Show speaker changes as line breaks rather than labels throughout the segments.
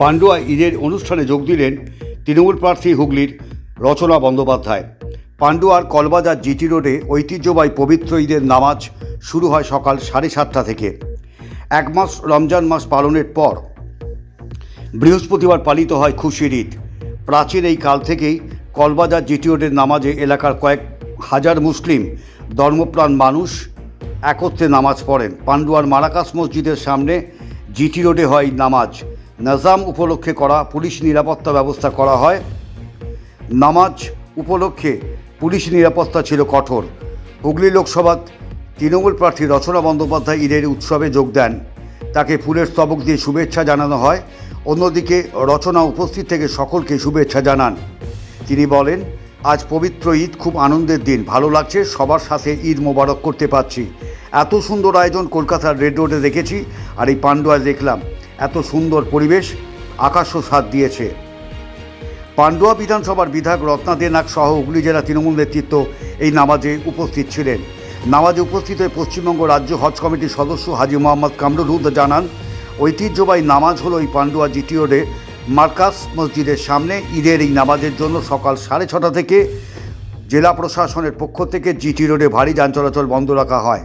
পান্ডুয়া ঈদের অনুষ্ঠানে যোগ দিলেন তৃণমূল প্রার্থী হুগলির রচনা বন্দ্যোপাধ্যায়। পান্ডুয়ার কলবাজার জিটি রোডে ঐতিহ্যবাহী পবিত্র ঈদের নামাজ শুরু হয় সকাল সাড়ে সাতটা থেকে। এক মাস রমজান মাস পালনের পর বৃহস্পতিবার পালিত হয় খুশির ঈদ। প্রাচীন এই কাল থেকেই কলবাজার জিটি রোডের নামাজে এলাকার কয়েক হাজার মুসলিম ধর্মপ্রাণ মানুষ একত্রে নামাজ পড়েন। পান্ডুয়ার মারাকাস মসজিদের সামনে জিটি রোডে হয় নামাজ। নাজাম উপলক্ষে করা পুলিশ নিরাপত্তা ব্যবস্থা করা হয়। নামাজ উপলক্ষে পুলিশ নিরাপত্তা ছিল কঠোর। হুগলি লোকসভা তৃণমূল প্রার্থী রচনা বন্দ্যোপাধ্যায় ঈদের উৎসবে যোগ দেন। তাকে ফুলের স্তবক দিয়ে শুভেচ্ছা জানানো হয়। অন্যদিকে রচনা উপস্থিত থেকে সকলকে শুভেচ্ছা জানান। তিনি বলেন, আজ পবিত্র ঈদ, খুব আনন্দের দিন। ভালো লাগছে, সবার সাথে ঈদ মোবারক করতে পারছি। এত সুন্দর আয়োজন কলকাতার রেড রোডে দেখেছি, আর এই পান্ডুয়ায় দেখলাম। এত সুন্দর পরিবেশ আকাশও সাথ দিয়েছে। পান্ডুয়া বিধানসভার বিধায়ক রত্না দেনাক সহ হুগলি জেলা তৃণমূল নেতৃত্ব এই নামাজে উপস্থিত ছিলেন। নামাজে উপস্থিত হয়ে পশ্চিমবঙ্গ রাজ্য হজ কমিটির সদস্য হাজি মোহাম্মদ কামরুল হুদ জানান, ঐতিহ্যবাহী নামাজ হলো এই পান্ডুয়া জিটি রোডে মার্কাস মসজিদের সামনে ঈদের এই নামাজের জন্য সকাল সাড়ে ছটা থেকে জেলা প্রশাসনের পক্ষ থেকে জিটি রোডে ভারী যান চলাচল বন্ধ রাখা হয়।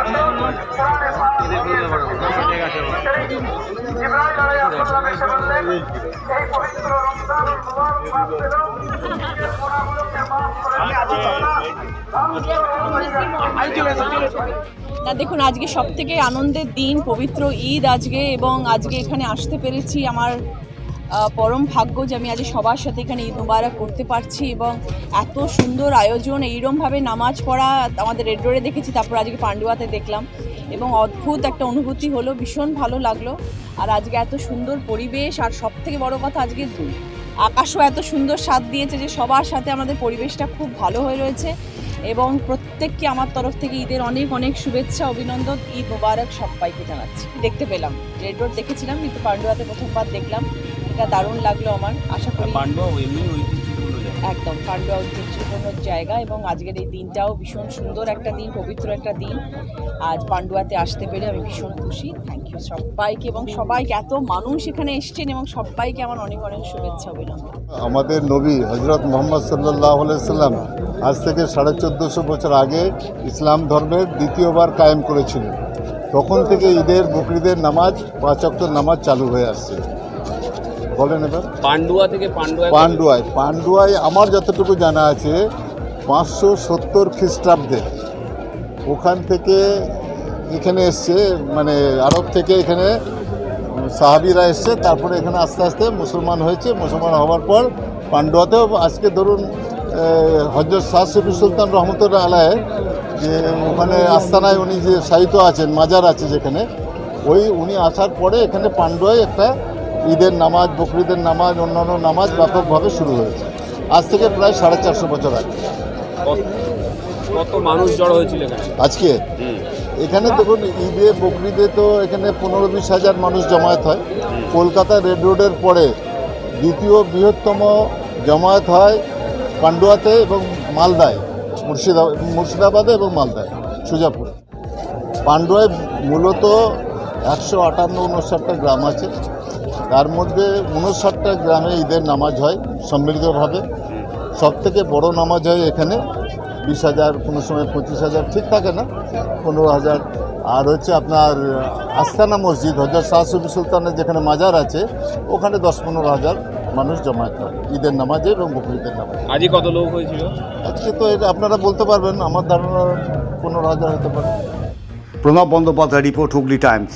না দেখুন, আজকে সব থেকে আনন্দের দিন, পবিত্র ঈদ আজকে, এবং আজকে এখানে আসতে পেরেছি আমার পরম ভাগ্য যে আমি আজ সবার সাথে এখানে ঈদ মুবারক করতে পারছি, এবং এত সুন্দর আয়োজন, এইরমভাবে নামাজ পড়া আমাদের রেড রোডে দেখেছি, তারপর আজকে পান্ডুয়াতে দেখলাম। এবং অদ্ভুত একটা অনুভূতি হলো, ভীষণ ভালো লাগল। আর আজকে এত সুন্দর পরিবেশ, আর সব থেকে বড় কথা আজকে আকাশও এত সুন্দর স্বাদ দিয়েছে যে সবার সাথে আমাদের পরিবেশটা খুব ভালো হয়ে রয়েছে। এবং প্রত্যেককে আমার তরফ থেকে ঈদের অনেক অনেক শুভেচ্ছা, অভিনন্দন, ঈদ মোবারক সবাইকে জানাচ্ছি। দেখতে পেলাম রেড রোড দেখেছিলাম, কিন্তু পাণ্ডুয়াতে প্রথমবার দেখলাম। এটা দারুণ লাগল আমার, আশা করি
পাণ্ডব এমনি
একদম পান্ডুয়া ঐতিহ্যপূর্ণ জায়গা এবং আজকের এই দিনটাও ভীষণ সুন্দর একটা দিন, পবিত্র একটা দিন। আজ পান্ডুয়াতে আসতে পেরে আমি ভীষণ খুশি। থ্যাংক ইউ সবাইকে এবং সবাইকে, এত মানুষ এখানে এসছেন এবং সবাইকে আমার অনেক অনেক শুভেচ্ছা অভিনন্দন।
আমাদের নবী হজরত মোহাম্মদ সাল্লাহ সাল্লাম আজ থেকে সাড়ে চোদ্দোশো বছর আগে ইসলাম ধর্মের দ্বিতীয়বার কায়েম করেছিলেন। তখন থেকে ঈদের বকরিদের নামাজ পাঁচ অক্টর নামাজ চালু হয়ে আসছে। বলেন এবার।
পান্ডুয়া থেকে পান্ডুয়া
পান্ডুয়ায়। পান্ডুয়ায় আমার যতটুকু জানা আছে পাঁচশো সত্তর খ্রিস্টাব্দে ওখান থেকে এখানে এসছে মানে আরব থেকে এখানে সাহাবিরা এসছে তারপরে এখানে আস্তে আস্তে মুসলমান হয়েছে। মুসলমান হওয়ার পর পান্ডুয়াতেও আজকে ধরুন হজরত শাহ শফি সুলতান রহমতুল্লাহ আলায় যে ওখানে আস্তানায় উনি যে সাহিত্য আছেন মাজার আছে যেখানে ওই উনি আসার পরে এখানে পান্ডুয়ায় একটা ঈদের নামাজ বকরিদের নামাজ অন্যান্য নামাজ ব্যাপকভাবে শুরু হয়েছে। আজ থেকে প্রায় সাড়ে চারশো বছর আগে।
কত- মানুষ জড়ো হয়েছিল
আজকে? এখানে দেখুন ঈদে বকরিদে তো এখানে পনেরো বিশ হাজার মানুষ জমায়েত হয়। কলকাতা রেড রোডের পরে দ্বিতীয় বৃহত্তম জমায়েত হয় পান্ডুয়াতে এবং মালদায় মুর্শিদাবাদ মুর্শিদাবাদে এবং মালদায় সুজাপুরে। পান্ডুয়ায় মূলত একশো আটান্ন উনষাটটা গ্রাম আছে। তার মধ্যে উনষাটটা গ্রামে ঈদের নামাজ হয় সম্মিলিতভাবে। সব থেকে বড় নামাজ হয় এখানে। বিশ হাজার কোনো সময় পঁচিশ হাজার ঠিক থাকে না? পনেরো হাজার। আর হচ্ছে আপনার আস্তানা মসজিদ হজরত শাহ সুফি সুলতানের যেখানে মাজার আছে ওখানে দশ পনেরো হাজার মানুষ জমায়েত হয় ঈদের নামাজে এবং বকরিদের নামাজে।
আজই কত লোক হয়েছিল?
আজকে তো এটা আপনারা বলতে পারবেন আমার ধারণা পনেরো হাজার হতে পারে।
Pranab Bandyopadhyay report Hooghly times.